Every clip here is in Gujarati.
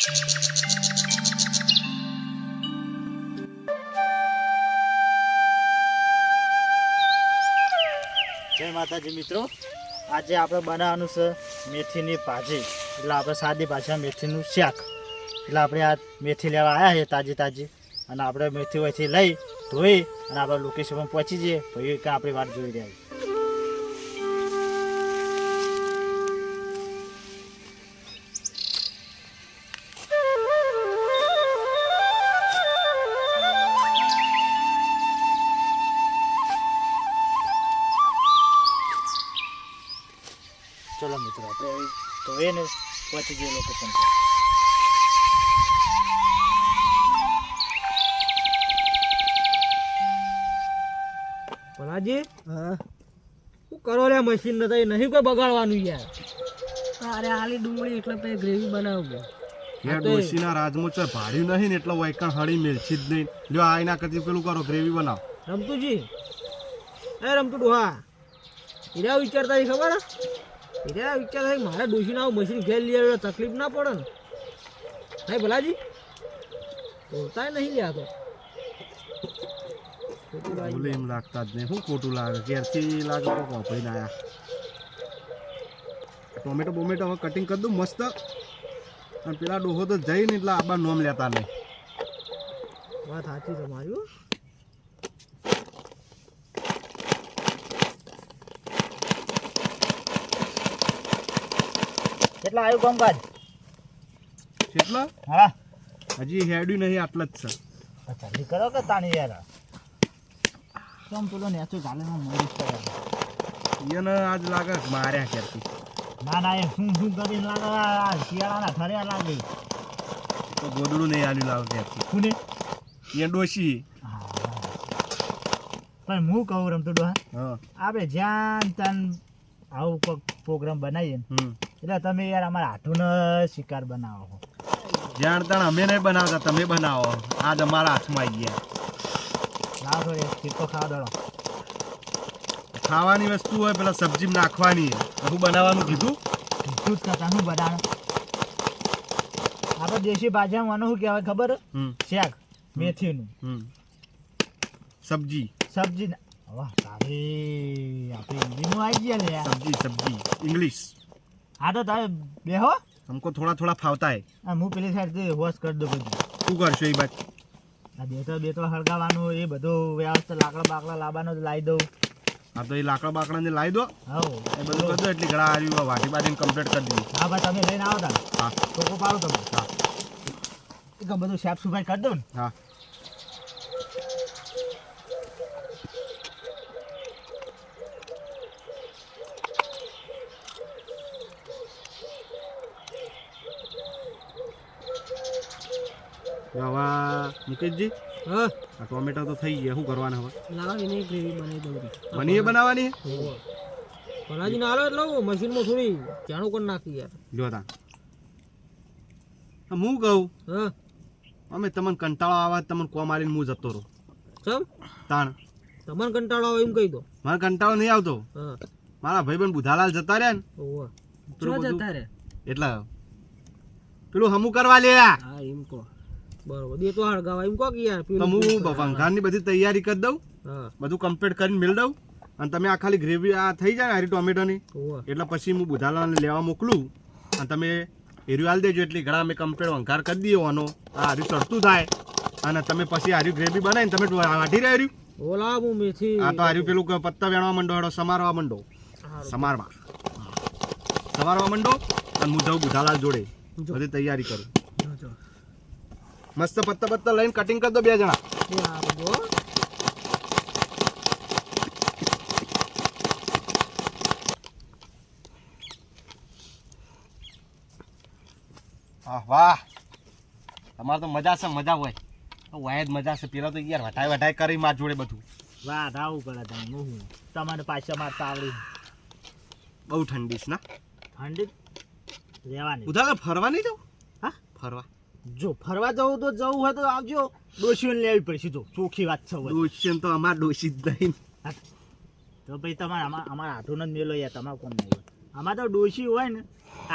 જય માતાજી મિત્રો. આજે આપણે બનાવવાનું છે મેથીની ભાજી. એટલે આપણે સાદી ભાજીમાં મેથીનું શાક. એટલે આપણે આ મેથી લેવા આવ્યા છે તાજી તાજી. અને આપણે મેથી અહીંથી લઈ ધોઈ અને આપણે લોકેશન પહોંચી જઈએ. ભાઈ કે આપણી વાત જોઈ રહ્યા છે. આપણે હવે ધોઈને પહોંચી જઈએ લોકેશન પર ભલાજી શું કરો રે મશીન નથી નહીં કોઈ બગાડવાનું યાર. અરે આલી ડુંગળી એટલે પછી ગ્રેવી બનાવું યાર ડોશીના રાજમાં ચાર ભાડ્યું નહીં ને એટલે વાયકણ હળી મેલછી જ નહીં. જો આ એના કરતી પેલું કરો ગ્રેવી બનાવો. રમતુજી. એ રમતુ ડોહા. હીરા વિચારતા ખબર? હીરા વિચારતા હતી મારે ડોશીને આવું મશીન ઘેર લઈ આવ્યો તકલીફ ના પડે ને. નહીં ભલાજી? બોલતા નહીં લ્યા તો. ભૂલે એમ લાગતા જ નહીં. શું ખોટું લાગે? ઘેરથી લાગે તો વાપરી ના ટોમેટો બોમેટો હવે કટિંગ કરી દઉં મસ્ત. અને પેલા ડોહો તો જઈને એટલે આબા નોમ લેતા નહીં. વાત સાચી તમારી કેટલા આવ્યું કામકાજ કેટલા? હા. હજી હેડ્યું નહીં આટલા જ છે. અચ્છા નીકળો કરો કે તાણી યાર? કેમ પેલો નેચો ચાલે મરી છે એને આજ લાગે માર્યા કેરતી ના ના એ શું શું કરીને લાગે? આ શિયાળાના ઠર્યા લાગે. તો ગોદડું નહીં આલ્યું લાવ ક્યારથી કોને? એ ડોશી. પણ હું કહું રમતો ડોહા હા. આપણે જ્યાં ત્યાં આવું કોઈક પ્રોગ્રામ બનાવીએ ને એટલે તમે યાર અમારા હાથુનો શિકાર બનાવો જાણ તાણ અમે નહીં બનાવતા તમે બનાવો. આજ અમારા હાથમાં આવી ગયા લાવો થોડી ફીકો ખાવા દળો ખાવાની વસ્તુ હોય પેલા સબ્જી નાખવાની. હું બનાવવાનું કીધું? કીધું જ કથાનું બનાવ? આપણે દેશી ભાજામાં શું કહેવાય ખબર? શાક મેથીનું. સબ્જી. સબ્જી વાહ તારે આપણે હિન્દીનું આવી ગયા ને સબ્જી સબ્જી. ઇંગ્લિશ હા તો બે હો અમકો થોડા થોડા ફાવતા હે હું પેલી સાઈડ વોશ કરી દઉં બધું. શું કરશો એ બાદ આ બેતો બેતો હળગાવાનું એ બધો વ્યવસ્થા લાકડા બાકડા લાવવાનો લાવી દઉં. હા તો એ લાકડા બાકડા બાકડાને લાવી દો. હા એ બધું કરી દો એટલી ઘણા આવ્યું વાટી બાટીને કમ્પ્લીટ કરી દીધું. હા ભાઈ તમે લઈને આવો તા હા. ટોકો પાડો તમે હા. એ બધું સાફ સફાઈ કરી દો ને? હા. જો મુકેશજી? હા. આ ટોમેટો તો થઈ ગયા શું કરવાના હવે? લાવો એને ગ્રેવી બનાવી દઉં બની એ બનાવવાની? પલાજી ના હાલો એટલે મશીનમાં થોડી જાણું કરી નાખી યાર. જો તા. હું કહું હા. અમે તમને કંટાળો આવા તમને કો મારીને હું જતો રહું. ચમ? તાણ. તમને કંટાળો આવે એમ કહી દો. મને કંટાળો નહીં આવતો. હા. મારા ભાઈબંધ બુધાલાલ જતા રહ્યા ને. ચો જતા રહ્યા? એટલે પેલું હમું કરવા લે હા એમ કહો. બરોબર. દે તો હળગાવા. એમ કહો કે યાર તો હું. વંઘારની બધી તૈયારી કરી દઉં બધું કમ્પ્લીટ કરીને મેળ દઉં અને તમે આ ખાલી ગ્રેવી આ થઈ જાય ને હારી ટોમેટોની એટલે પછી હું બુધાલાને લેવા મોકલું અને તમે એર્યું હાલ દેજો એટલી ઘણા અમે કમ્પ્લીટ વંઘાર કરી દઈએ આનો આ હાર્યું ચડતું થાય. અને તમે પછી હાર્યું ગ્રેવી બનાવીને તમે વાઢી રહ્યા ઓલા હું મેથી આ તો હાર્યું પેલું પત્તા વેણવા માંડો હેડો સમારવા માંડો. સમારવા. સમારવા માંડો અને હું જાઉં બુધાલાલ જોડે. બધી તૈયારી કરું. મસ્ત પત્તા પત્તા લઈને કટિંગ કરી દો બે જણા. વાહ. તમારે તો મજા છે મજા હોય. વાય જ મજા છે. પેલા તો યાર વટાય વઢાઈ કરી માર જોડે બધું. વાહ રાવું પડે તમે હું તમારે પાછા મારતા આવડી. બહુ ઠંડી છે ના? ઠંડી? રહેવાની. ઉધાર ફરવા નહીં જાવ હા? ફરવા. જો ફરવા જવું તો જવું હોય તો આવજો. ડોશીઓને લેવી પડશે જો ચોખ્ખી વાત છે હવે. તો અમાર ડોશી જ નહીં. તો ભાઈ તમારે અમારા અમારા હાથોનો જ મેલો યાર તમારે કોમ નહીં હોય આમાં તો ડોશી હોય ને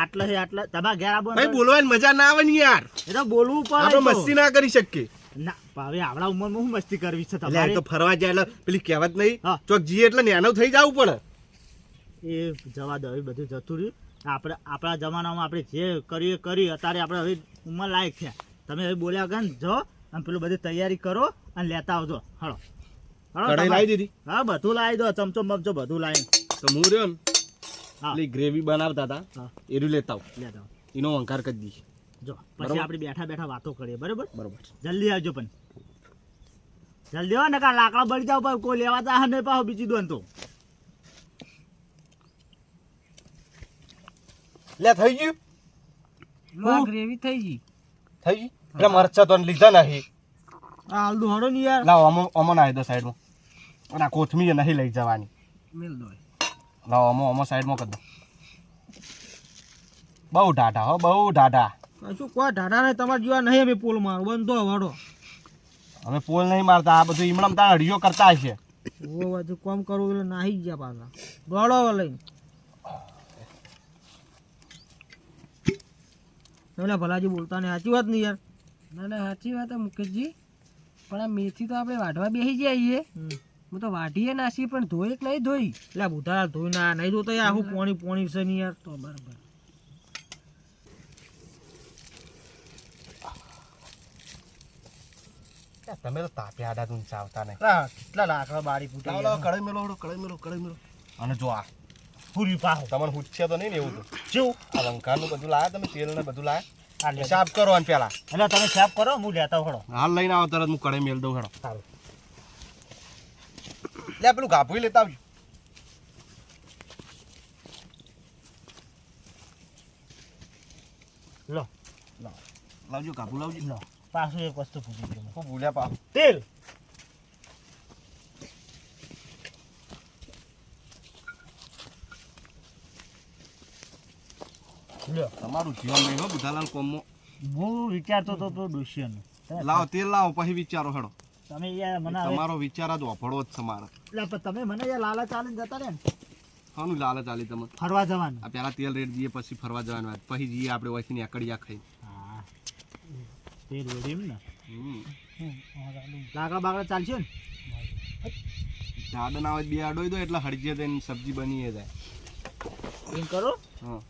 આટલે આટલા. તમારા ઘેર આવો ભાઈ બોલવાની મજા ના આવે ને યાર. એ તો બોલવું પડે આપણે મસ્તી ના કરી શકીએ. ના હવે આપણા ઉંમરમાં હું મસ્તી કરવી છે તમારે? તો ફરવા જાય એટલે પેલી કહેવત નહીં. ચોક જીએ એટલે નેનો થઈ જવું પડે. એ જવા દો બધું જતું રહ્યું. આપણે આપણા જમાનામાં આપણે જે કરીએ કરી અત્યારે આપણે હવે ઉંમર લાયક છે. તમે હવે બોલ્યા વગર જો અને પેલું બધી તૈયારી કરો અને લેતા આવજો. હળો કઢાઈ લાવી દીધી? હા બધું લાવી દો ચમચો મમચો બધું લાવી તો હું રહ્યો ને. પેલી ગ્રેવી બનાવતા હતા. એરું લેતા આવું. લેતા એનો અંકાર કરી દઈશ. જો પછી. આપણે બેઠા બેઠા વાતો કરીએ. બરાબર? બરોબર. જલ્દી આવજો પણ. જલ્દી હો ને કાં લાકડા બળી જાવ કોઈ લેવા તા નહીં પાછો બીજી દોન તો. લે થઈ ગયું? લો ગ્રેવી થઈ ગઈ. થઈ ગઈ? એટલે મરચા તો લીધા નહીં. આ આલુ હડો ને યાર. લાવ અમો અમો ના દો સાઈડમાં. અને આ કોથમીર નહીં લઈ જવાની. મેલ દો લાવો અમો અમો સાઈડમાં કરી દો. બહુ ઢાઢા હો બહુ ટાટા શું કોઈ ઢાઢા નહીં તમારે જોવા નહીં અમે પોલ મારો બંધો વાડો અમે પોલ નહીં મારતા આ બધું ઈમણમ તાણ હડિયો કરતા હશે. ઓ બધું કોમ કરવું એટલે નાહી ગયા પાછા. દોડો લઈને. પેલા ભલાજી બોલતા ને સાચી વાત નહીં યાર? ના ના સાચી વાત મુકેશજી. પણ આ મેથી તો આપણે વાઢવા બેસી જઈએ હું તો વાઢીએ નાસી પણ ધોઈ કે નહીં ધોઈ. એટલે બુધા ધોઈ ના નહીં ધોતા યાર આખું પોણી પોણી છે નહીં યાર. તો બરાબર. તમે તો તાપ્યા આડા તું ચાવતા નહીં. કેટલા કેટલા લાકડા બારી ફૂટી કડાઈ મેલો મેલો. અને જો આ પૂરી પાહો. તમને હુચ્યા તો નહીં ને એવું તો. શું આ લંકાનું બધું લાયા તમે તેલ ને બધું લાયા. આ સાફ કરો અને પેલા. એટલે તમે સાફ કરો હું લેતા હળો હાલ લઈને આવો તરત હું કડે મેલ દઉં હેડો. સારું. લે પેલું ગાભું લેતા આવજો. લો. લાવજો ગાભું લાવજો. લો. પાછું એક વસ્તુ પૂછી ગયો હું ભૂલ્યા પા તેલ. તમારું જીવન નહીં હો બુધાલાલ કોમમાં હું વિચારતો તો ડોશિયાનું લાવો તેલ લાવો પછી વિચારો હેડો. તમે યાર મને તમારો વિચાર જ વાપરવો જ તમારો એટલે તમે મને યાર લાલા ચાલીને જતા રહે ને. શાનું લાલચ આલી તમે ફરવા જવાનું. આ પહેલા તેલ રેડ દઈએ પછી ફરવા જવાનું વાત. પછી જઈએ આપણે વહીથી એકડિયા ખાઈ હા. તેલ રેડી એમ ને. હમ. લાકડા બાકડા ચાલશે ને? દાદા ના બે આડોય દો એટલે હળજે થઈને સબ્જી બની જાય. એમ કરો? હા.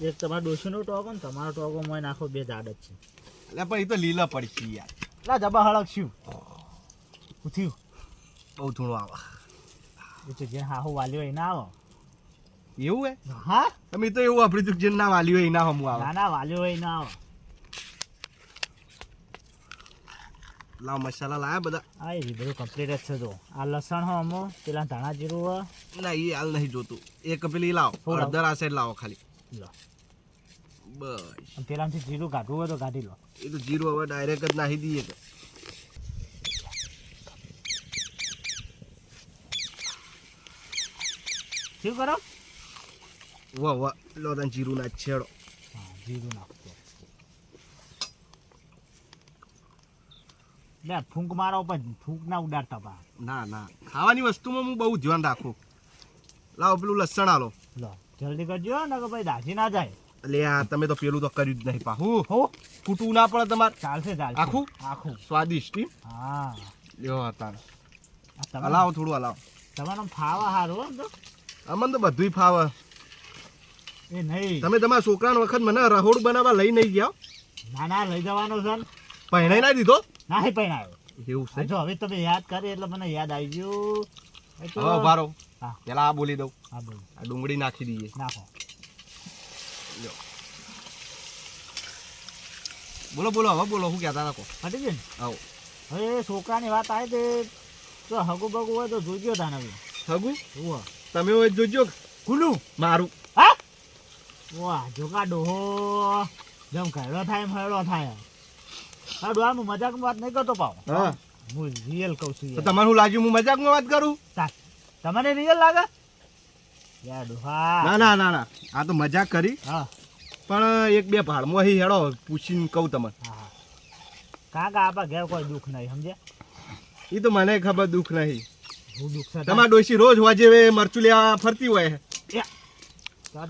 એક તમારા ડોશીનો ટોકો ને તમારો ટોકો મોય નાખો બે જાડ જ છે. એટલે પણ એ તો લીલા પડશે યાર. લા જબા હળક શું? ઉઠ્યું. બહુ થોડું આવા. એ તો જે હાહુ વાલી હોય ના આવો. એવું હે? હા? તમે તો એવું વાપરી તું જે ના વાલી હોય ના હમું આવે. ના ના વાલી હોય ના આવો. લાવ મસાલા લાયા બધા. આ એ બધું કમ્પ્લીટ જ છે જો. આ લસણ હો અમો પેલા ધાણા જીરું હો. ના એ હાલ નહીં જોતું. એક પેલી લાવું? અડધર આ સાઈડ લાવો ખાલી. લો. બસ. પેલામાંથી જીરું કાઢવું હોય તો કાઢી લો. એ તો જીરું હવે ડાયરેક્ટ જ નાખી દઈએ તો. શું કરો? વાહ વાહ. લો તને જીરું ના છેડો. જીરું નાખતો લે ફૂંક મારો પણ ફૂંક ના ઉડાડતા પા ના ના. ખાવાની વસ્તુમાં હું બહુ ધ્યાન રાખું. લાવો પેલું લસણ આલો. લો. જલ્દી કરજો ને કે ભાઈ દાસી ના જાય. એટલે આ તમે તો પેલું તો કર્યું જ નહીં પાહું. હો? કૂટવું ના પડે તમારે. ચાલશે ચાલશે. આખું? આખું. સ્વાદિષ્ટ હા. લ્યો આ હલાવો થોડું હલાવો. તમારો ફાવા હારો તો. અમને તો બધુંય ફાવે. એ નહીં. તમે તમારા છોકરાનો વખત મને રહોડ બનાવવા લઈ નહીં ગયા ના ના લઈ જવાનો છે. ને. પહેણાઈ ના દીધો? ના પહેણાયો. આવ્યો એવું છે? જો હવે તમે યાદ કરી એટલે મને યાદ આવી ગયું. હવે ઉભારો પેલા આ બોલી દઉં. હા બોલ. આ ડુંગળી નાખી દઈએ. નાખો. બોલો બોલો હવે બોલો હું કહેતા રાખો ફટી ગયું આવો. હવે છોકરાની વાત આવી તે તો હગુ બગુ હોય તો જોજો તાને હગુ? ઉવા. તમે હોય જોજો ખુલ્લું મારું. હા? વાહ જોકા ડોહો. જેમ ઘરડો થાય એમ હરડો થાય. હા ડોહા મજાક વાત નહીં કરતો પાવ. હા. હું રિયલ કહું છું તો. તમારે હું લાગ્યું હું મજાકમાં વાત કરું. તમને રિયલ લાગે? ના ના ના ના. આ તો મજાક કરી. હા. પણ એક બે ભાડમાં અહીં હેડો પૂછીને કહું તમને. કાકા આપા ઘેર કોઈ દુઃખ નહીં સમજ્યા? એ તો મને ખબર દુઃખ નહીં. તમારા ડોશી રોજ વાજે મરચું લેવા ફરતી હોય.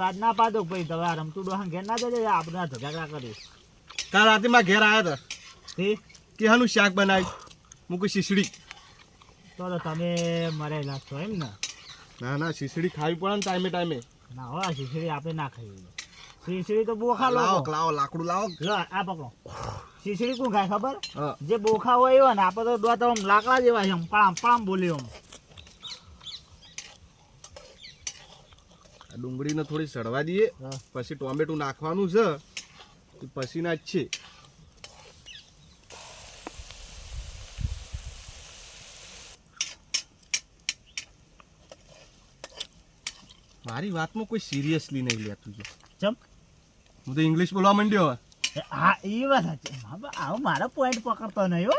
આજ ના પાડો ભાઈ તમે રમતું ડોહા ઘેર ના જજો આપણે ઝઘડા કરી કાલ રાતે મારા ઘેર આવ્યા હતા. કે હાનું શાક બનાવી મૂકી શીશડી. તો તો તમે મરે છો એમ ને? ના ના શીસડી ખાવી પડે ને ટાઈમે ટાઈમે. ના હો આ શીશડી આપણે ના ખાઈ શીશડી તો બોખા લાવો લાવો લાકડું લાવો. આ પકડો. શીશડી કોણ ખાય ખબર? જે બોખા હોય એવા ને આપણે તો દોતા આમ લાકડા જેવા છે આમ પામ પામ બોલી આમ. ડુંગળીને થોડી સડવા દઈએ. પછી ટોમેટું નાખવાનું છે. પછીના પછી ના જ છે. મારી વાતમાં કોઈ સિરિયસલી નહીં લેતું છે ચમ? હું તો ઇંગ્લિશ બોલવા માંડ્યો હવે. એ હા એ વાત સાચી. આવો મારો પોઈન્ટ પકડતો નહીં હો.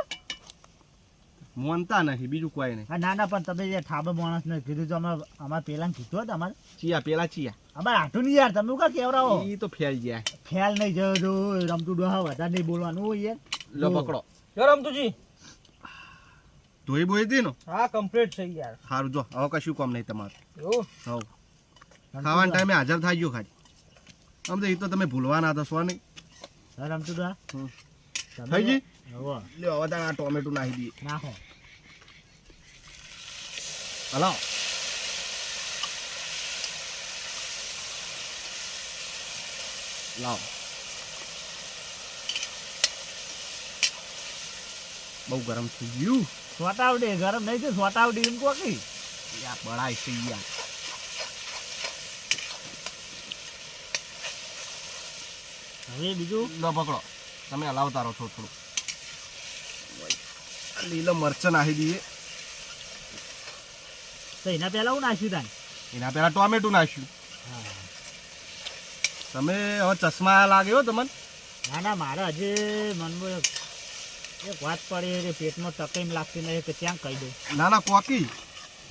મોનતા નહીં બીજું કોઈ નહીં. હા, ના ના પણ તમે જે ઠાબે માણસને કીધું તો અમારે અમારે પેલા કીધું હતું અમારે ચિયા પેલા ચિયા. અમારે આઠું નહીં યાર તમે કા કેવરાવો? એ તો ફેલ ગયા. ફેલ નહીં જયો જો રમતું ડોહા વધારે નહીં બોલવાનું હોય યાર. લો પકડો. જો રમતુજી. ધોઈ બોઈ દીનો નો? હા કમ્પ્લીટ થઈ યાર. સારું જો હવે કશું કામ નહીં તમારું. એવું? હવ. ખાવાના ટાઈમે હાજર થઈ ગયો ખાલી. આમ તો એ તો તમે ભૂલવાના હતા સો નહીં. સર આમ તો. થઈ ગઈ? લ્યો હવે આ ટોમેટો નાખી દઈએ. નાખો. હલો. લાવ. બહુ ગરમ થઈ ગયું. સોટાવડી ગરમ નહીં છે સોટાવડી એમ કોકી. બળાય છે યાર હવે બીજું? લો પકડો. તમે હલાવતા રહો છો થોડું લીલો મરચાં નાખી દઈએ. તો એના પહેલા હું નાખ્યું તાન? એના પહેલા ટોમેટું નાખ્યું. તમે હવે ચશ્મા લાગ્યો તમને? ના ના મારે હજી મનમાં એક એક વાત પડી કે પેટમાં તકલીફ લાગતી નહીં કે ત્યાં કહી દઉં? ના ના કોકી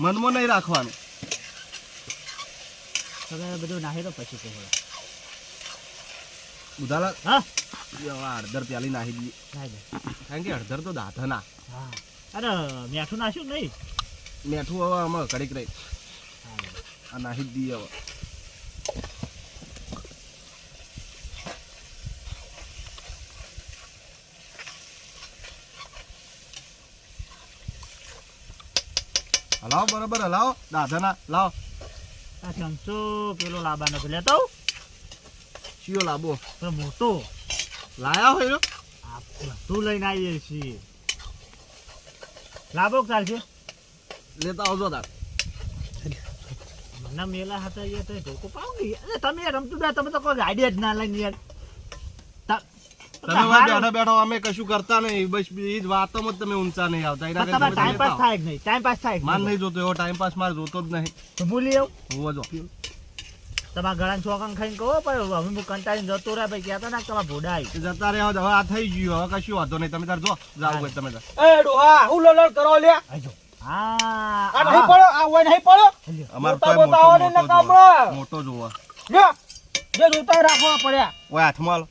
મનમાં નહીં રાખવાનું. તમે બધું નાખી દો પછી કહો. ઉધાલા? હા. હળદર પ્યાલી નાખી દઈએ નાખી દો. કારણ કે અડધર તો દાધના ના અરે મેઠું નાખ્યું નહીં? મેઠું હવે આમાં કડીક રહી. આ નાખી દઈએ હવે. હલાવો બરાબર હલાવો. દાધના લાવો. આ ચમચો પેલો લાબા છે લેતો આવું? ચિયો લાવો તો મોટો. લાયા હોય બધું લઈને આવીએ છીએ. લાભો ચાલશે? લેતા આવજો તાર. મને મેલા હતા યાર તો ધોકો પાવ ને અરે તમે રમતું ના તમે તો કોઈ ગાડી જ ના લઈને યાર. તમે બેઠો બેઠો અમે કશું કરતા નહીં. બસ એ જ વાતોમાં જ તમે ઊંચા નહીં આવતા. એના પણ તમારે ટાઈમ પાસ થાય નહીં. ટાઈમ પાસ થાય માર નહીં? જોતો એવો ટાઈમ પાસ મારે જોતો જ નહીં. ભૂલી આવું હું જો. તમારા ગળા ચોકન ખાઈને કહો પણ હવે હું કંટાળીને જતો રહ્યા ભાઈ કહેતા ના તમારા ભોડા આવી જતા રહ્યા હવે આ થઈ ગયું હવે કશું વાંધો નહીં. તમે તાર જો જાવ હોય તમે તાર. એ ડોહા હું લલળ કરો લ્યા આજો હા આ નહીં પડો આ હોય નહીં પડો. અમાર મોટા કોઈ મોટો ને મોટો જોવા. મોટો જોવા. લ્યો જે જોતા રાખવા પડ્યા. ઓય હાથમાં આલો.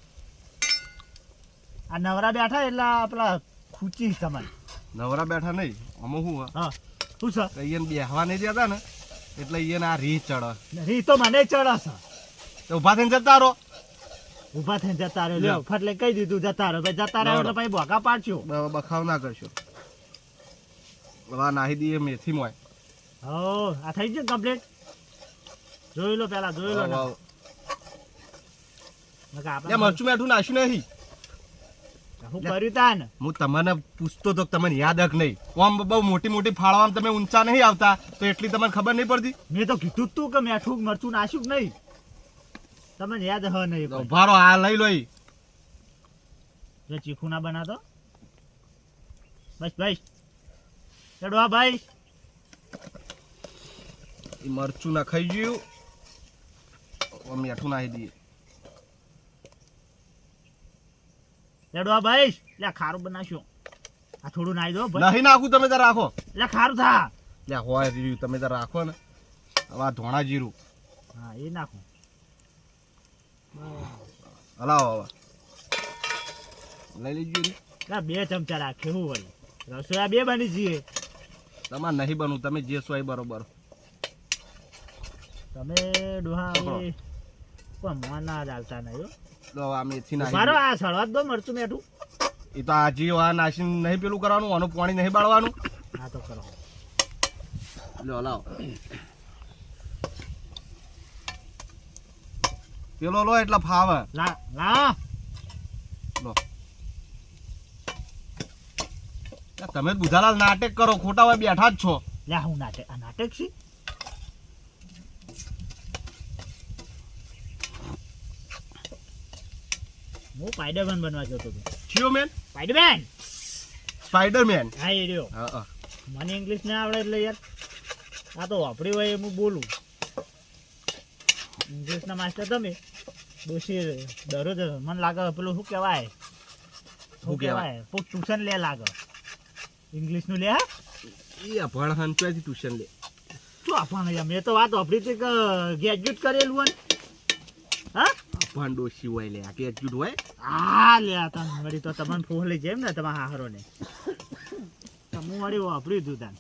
આ નવરા બેઠા એટલે પેલા ખૂચી તમારે. નવરા બેઠા નહીં અમે શું હા. શું છે? કે ઈયન બેહવા નહીં દેતા ને. એટલે એને આ રી ચડે. રી તો મને ચડસ તો ઊભા થઈને જતા રહો. ઊભા થઈને જતા રહ્યો લ્યો. ફટલે કહી દીધું જતા રહો. ભાઈ જતા રહ્યો એટલે ભાઈ ભોગા પાડશો. બખાવ ના કરશો. વા નાહી દઈએ મેથી મોય હો આ થઈ ગયું કમ્પ્લીટ જોઈ લો પેલા જોઈ લો મરચું મેઠું નાખ્યું નહીં. હું કર્યું તા ને હું તમને પૂછતો તો તમને યાદ હક નહીં. કોમ બહુ મોટી મોટી ફાળવામાં તમે ઊંચા નહીં આવતા તો એટલી તમને ખબર નહીં પડતી. મેં તો કીધું તું કે મેઠું મરચું નાખ્યું નહીં. તમને યાદ હ નહીં તો ભારો આ લઈ લો. જો ચીખું ના બનાતો બસ ભાઈ ચડો આ ભાઈ. મરચું ના ખાઈ ગયું. મેઠું નાખી દઈએ. ચડો ભાઈ. લે ખારું બનાવશો. આ થોડું નાઈ દો ભાઈ. નહીં નાખું તમે તો રાખો. લે ખારું થા. લે હોય રહ્યું તમે તો રાખો ને. હવે આ ધોણા જીરું. હા એ નાખો. હલાવો હવે. લઈ લેજો ને લે બે ચમચા રાખે હું વળી રસોયા બે બની જઈએ. તમારે નહીં બનવું તમે જે એ બરોબર. તમે ડોહા પણ મન ના ચાલતા નહીં હો. લો આ મારો આ સળવાદ દો મરચું મેઠું. એ તો આ આ નાસી નહીં પેલું કરવાનું આનું પાણી નહીં બાળવાનું. હા તો કરો. લો લાવ. પેલો લો એટલે ફાવે. લા લા. લો તમે બુધાલાલ નાટક કરો ખોટા હોય બેઠા જ છો. લે હું નાટક આ નાટક છે? હું સ્પાઈડરમેન બનવા જતો હતો. કયો મેન સ્પાઈડરમેન સ્પાઈડરમેન હા એ રહ્યો. હા હા. મને ઇંગ્લિશ ના આવડે એટલે યાર. આ તો વાપરી હોય હું બોલું. ઇંગ્લિશના માસ્ટર તમે? દોષી દરરોજ મને લાગે પેલું શું કહેવાય? શું કહેવાય? કોઈ ટ્યુશન લે લાગે. ઇંગ્લિશનું લે એ ભણ હંચવાથી ટ્યુશન લે. શું આપવાનું મેં તો વાત કે ગ્રેજ્યુએટ કરેલું હોય હા? ભણ સિવાય લે. આ કે એજ્યુટ હોય. આ લે આ તને વળી તો તમને ફોહલી જેમ ને તમારા હાહરોને. તમે વળી વાપર્યું હતું તાન.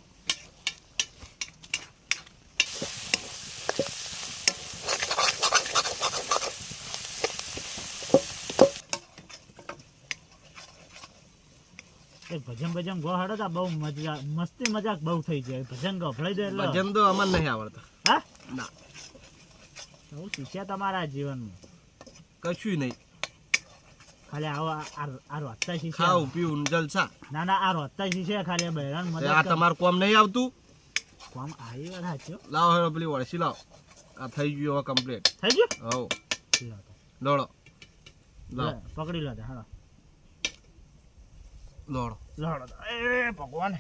ભજન ભજન ગો હાડો તા બહુ મજા મસ્તી મજાક બહુ થઈ જાય. ભજન ગભરાઈ દે એટલે ભજન તો અમને નહીં આવડતા. હા? ના. હું શીખ્યા તમારા જીવનમાં. કશું નહીં. ખાલી આવો આ આ રોજતા ખાવ પીવું ને જલસા. ના ના આ રોજતા શીખ્યા ખાલી બહેરાન આ તમારું કોમ નહીં આવતું? કોમ આવી વાત સાચો લાવો હેડો પેલી વળસી લાવો. આ થઈ ગયું હવે કમ્પ્લીટ થઈ ગયું? હો. દોડો. લાવો. પકડી લો હાલો. દોડો. લડો એ ભગવાન.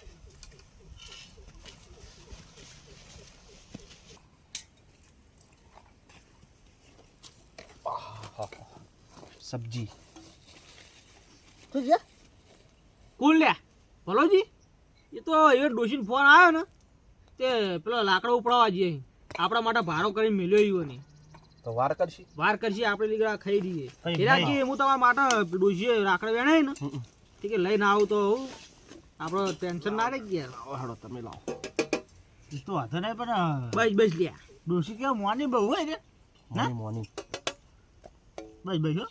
સબ્જી. કોણ લ્યા ભલોજી? એ તો એ ડોશીને ફોન આવ્યો ને તે પેલો લાકડો ઉપડાવવા જઈએ. આપણા માટે ભાડો કરીને મેલ્યો ઈવો ને તો વાર કરશી? વાર કરશી આપણે લીગડા ખાઈ દઈએ એરા કે હું તમારા માટે ડોશીએ લાકડા વેણાય ને ઠીક છે લઈને આવું તો આપણો ટેન્શન ના રહી ગયા હાડો તમે લાવો. તો વાંધો નહીં પણ બસ બસ લ્યા. ડોસી કે મોની બહુ હોય ને? મોની મોની. બસ બસ હો.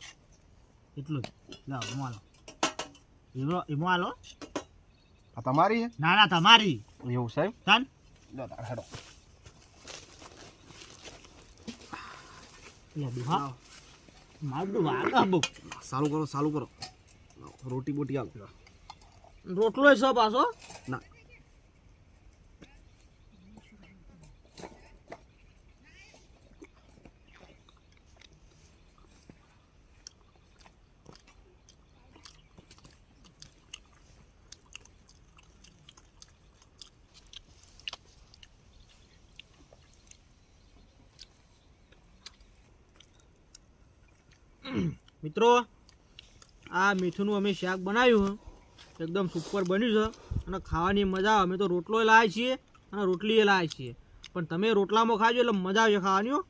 એટલું જ. લાવો એમાં આલો એમાં એમાં આલો આ તમારી છે? ના ના તમારી. એવું સાહેબ તાન. લો તાર હેડો. લે દુહા. મારું વાગા બહુ. સારું કરો સારું કરો. રોટી બોટી આલો. રોટલો છે પાછો ના મિત્રો, આ મીઠુંનું અમે શાક બનાવ્યું એકદમ સુપર બન્યું છે. અને ખાવાની મજા આવે. અમે તો રોટલો લાવીએ છીએ અને રોટલી એ લાવીએ છીએ. પણ તમે રોટલામાં ખાજો એટલે મજા આવશે ખાવાની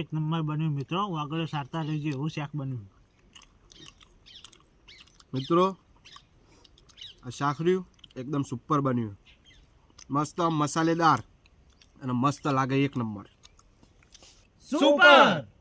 એક નંબર બન્યું મિત્રો. વાગડે સારતા રહેજો. એવું શાક બન્યું. મિત્રો, આ શાક એકદમ સુપર બન્યું. મસ્ત મસાલેદાર અને મસ્ત લાગે એક નંબર. સુપર!